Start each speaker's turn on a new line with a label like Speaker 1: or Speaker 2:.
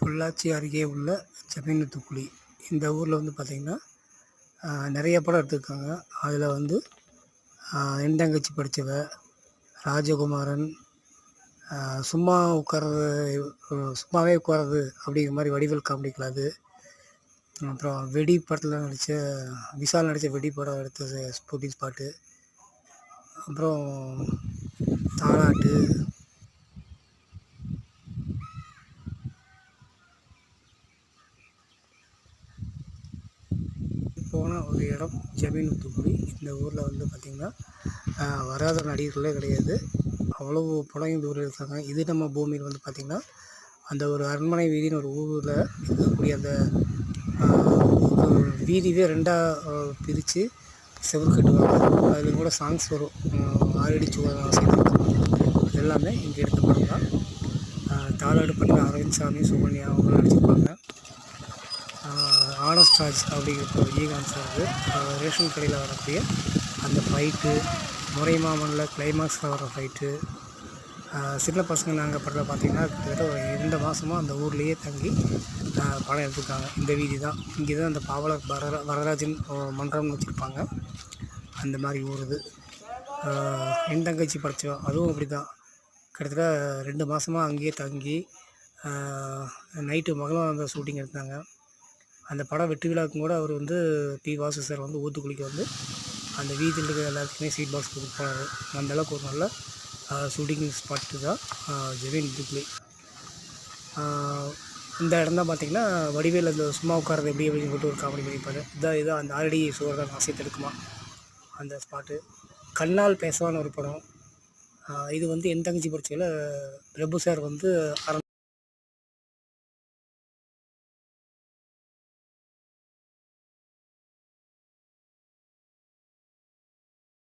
Speaker 1: பொள்ளாச்சி அருகே உள்ள செம்மீனுத்துக்குழி இந்த ஊரில் வந்து பார்த்திங்கன்னா நிறைய படம் எடுத்திருக்காங்க. அதில் வந்து என் தங்கச்சி படித்தவ ராஜகுமாரன் சும்மா உட்கார்றது சும்மாவே உட்கார்றது அப்படிங்கிற மாதிரி வடிவல் காமெடி கிளாது அப்புறம் வெடி படத்தில் நடித்த விஷால் நடித்த வெடி படம் எடுத்த ஸ்பூட்டிங் ஸ்பாட்டு அப்புறம் தாலாட்டு போன ஒரு இடம் ஜமீன் தூத்துக்குடி இந்த ஊரில் வந்து பார்த்திங்கன்னா வராத நடிகர்களே கிடையாது. அவ்வளோ படம் தூரம் ஊரில் இருக்காங்க. இது நம்ம பூமியில் வந்து பார்த்திங்கன்னா அந்த ஒரு அரண்மனை வீதின்னு ஒரு ஊரில் இருக்கக்கூடிய அந்த வீதியே ரெண்டாக பிரித்து செவுரு கட்டுவாங்க. அதில் கூட சாங்ஸ் வரும். ஆறடி சுவர் ஆசை எல்லாமே இங்கே எடுத்துப்பாங்க. தாளாடு தான் பண்ணி அரவிந்த் சாமி சுகன்யா அவங்க நடிச்சிருப்பாங்க. சார்ஜ் அப்படிங்கிற ஈகான் சார்ஜு ரேஷன் கடையில் வரக்கூடிய அந்த ஃபைட்டு முறை மாமனில் கிளைமாக்ஸில் வர ஃபைட்டு சின்ன பசங்க நாங்கள் படத்தில் பார்த்தீங்கன்னா கிட்டத்தட்ட ஒரு இரண்டு மாதமாக அந்த ஊர்லேயே தங்கி படம் எடுத்திருக்காங்க. இந்த வீதி தான். இங்கே தான் அந்த பாவலர் வரர வரராஜன் மன்றம்னு வச்சுருப்பாங்க. அந்த மாதிரி ஊர் இது. என் தங்கச்சி படித்தோம் அதுவும் அப்படி தான் கிட்டத்தட்ட ரெண்டு மாதமாக அங்கேயே தங்கி நைட்டு மகளும் அந்த ஷூட்டிங் எடுத்தாங்க. அந்த படம் வெற்றி விழாவுக்கும் கூட அவர் வந்து பி வாசு சார் வந்து ஊத்துக்குளிக்கு வந்து அந்த வீதியில் இருக்கிற எல்லாத்துக்குமே சீட் பாக்ஸ் கொடுத்து போனார். அந்தளவுக்கு ஒரு நல்ல ஷூட்டிங் ஸ்பாட்டு தான் ஜெவின் துக்ளி இந்த இடம் தான் பார்த்திங்கன்னா வடிவேல் அந்த சும்மா உட்காரது எப்படி அப்படின்னு சொல்லிட்டு ஒரு காமெடி பண்ணியிருப்பார் இதான் இதான் அந்த ஆல்ரெடி சுவர் தான் ஆசை தடுக்குமா அந்த ஸ்பாட்டு கண்ணால் பேசவான ஒரு படம். இது வந்து என் தங்கச்சி படிச்சதில் பிரபு சார் வந்து அரண்